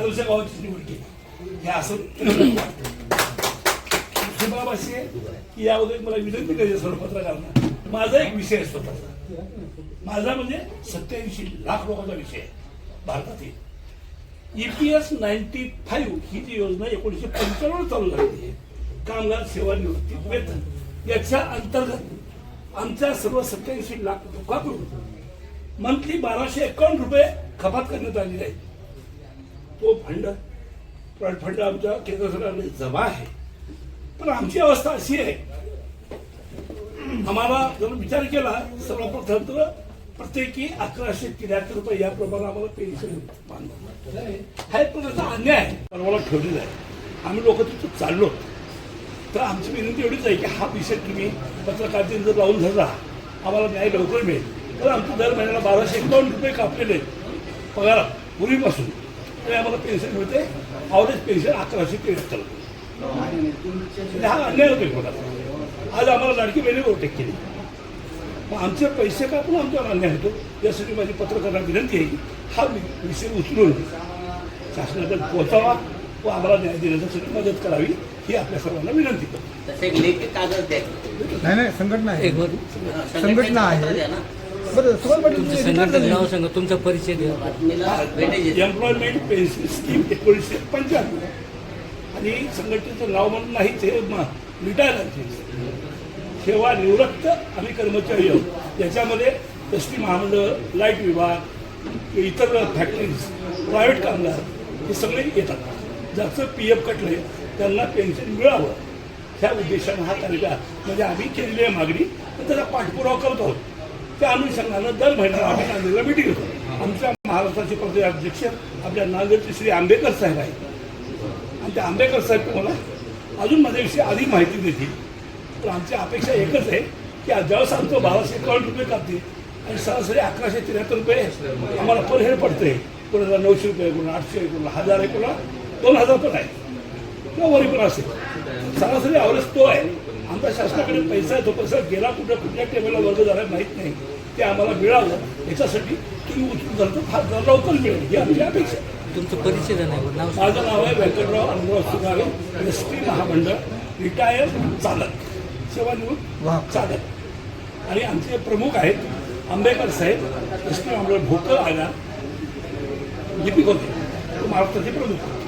केली हे असं वाटतं. दुसरी बाब अशी आहे की यामध्ये मला विनंती करायची सर्व पत्रकारांना माझा एक विषय आहे स्वतःचा माझा म्हणजे सत्याऐंशी लाख लोकांचा विषय आहे भारतातील पी एस नाईन्टी फाईव्ह ही जी योजना एकोणीसशे पंच्याण्णव चालू झालेली आहे कामगार सेवा निवृत्ती वेतन याच्या अंतर्गत आमच्या सर्व सत्याऐंशी लाख लोकांकडून मंथली बाराशे एकावन्न रुपये कपात करण्यात आलेली आहे तो फंड प्रायव्हेट फंड आमच्या केंद्र सरकारने जमा आहे. पण आमची अवस्था अशी आहे. आम्हाला जर विचार केला सर्वप्रथम तर प्रत्येकी अकराशे त्र्याहत्तर रुपये याप्रमाणे आम्हाला पेन्शन हा एक प्रकारचा अन्याय आहे. परवाला ठेवलेला आहे. आम्ही लोक तिथं चाललो. तर आमची विनंती एवढीच आहे की हा विषय तुम्ही पत्रकारांनी जर लावून धरला आम्हाला न्याय लवकर मिळेल. तर आमचं दर महिन्याला बाराशे एकावन्न रुपये कापलेले आहेत. पगार पूर्वीपासून. तरी आम्हाला पेन्शन मिळते. अवरेज पेन्शन अकराशे त्र्याहत्तर म्हणजे हा अन्याय होतो कोणाचा आज आम्हाला लाडकी बहिणी ओटेक केली. मग आमचे पैसे कापून आमच्यावर अन्याय होतो? यासाठी माझी पत्रकारांना विनंती आहे की हा वि- विषय उचलून शासनाकडे पोहोचावा व आम्हाला न्याय देण्यासाठी मदत करावी ही आपल्या सर्वांना विनंती करतो. तसे एक लेखी कागद द्या. नाही नाही संघटना आहे. संघटना आहे. बरं सुभाष पाटील संघटनेचं नाव सांगा तुमचा परिचय द्या. एम्प्लॉयमेंट पेन्शन स्कीम एकोणीसशे पंच्याण्णव. आणि संघटनेचं नाव म्हणून नाही ते रिटायरांचे सेवा निवृत्त आणि कर्मचारी आहोत. याच्यामध्ये एस टी महामंडळ लाइट विभाग इतर फॅक्टरीज प्रायव्हेट कामगार हे सगळे येतात. ज्याचं पी एफ कटले त्यांना पेन्शन मिळावं. ह्या उद्देशानं हा कार्यक्रम म्हणजे आम्ही केलेली आहे मागणी तर त्याचा पाठपुरावा करत आहोत. त्या अनुषंगानं दर महिन्याला आम्ही नांदेडला मिटिंग घेतो. आमच्या महाराष्ट्राचे प्रदेश अध्यक्ष आपल्या नांदेडचे श्री आंबेकर साहेब आहेत. आणि त्या आंबेकर साहेब तुम्हाला अजून माझ्याविषयी अधिक माहिती देतील. तर आमची अपेक्षा एकच आहे की ज्यावेळेस आमचं बाराशे एकावन्न रुपये कापते आणि सरासरी अकराशे त्र्याहत्तर रुपये आम्हाला पर हेड पडते कोणाला नऊशे रुपये कोणाला आठशे कोणाला हजार आहे कोणाला दोन हजार पण आहे. किंवा वरी पण असेल. सरासरी आवरेज तो आहे. आमच्या शासनाकडे पैसा आहे तो पैसा गेला कुठं कुठल्या टेबलला वर्ग झाला माहीत नाही ते आम्हाला मिळावं याच्यासाठी तुम्ही उचलून झालं तर फार लवकर मिळेल ही आमची अपेक्षा आहे. तुमचं परिचय नाव. माझं नाव आहे व्यंकटराव अनुराव सुगावे एस टी महामंडळ रिटायर चालक सेवानिवृत्त. चालक आणि आमचे प्रमुख आहेत आंबेकर साहेब एस टी महामंडळ भोकर आगा लिपिक होते तो महाराष्ट्राचे प्रमुख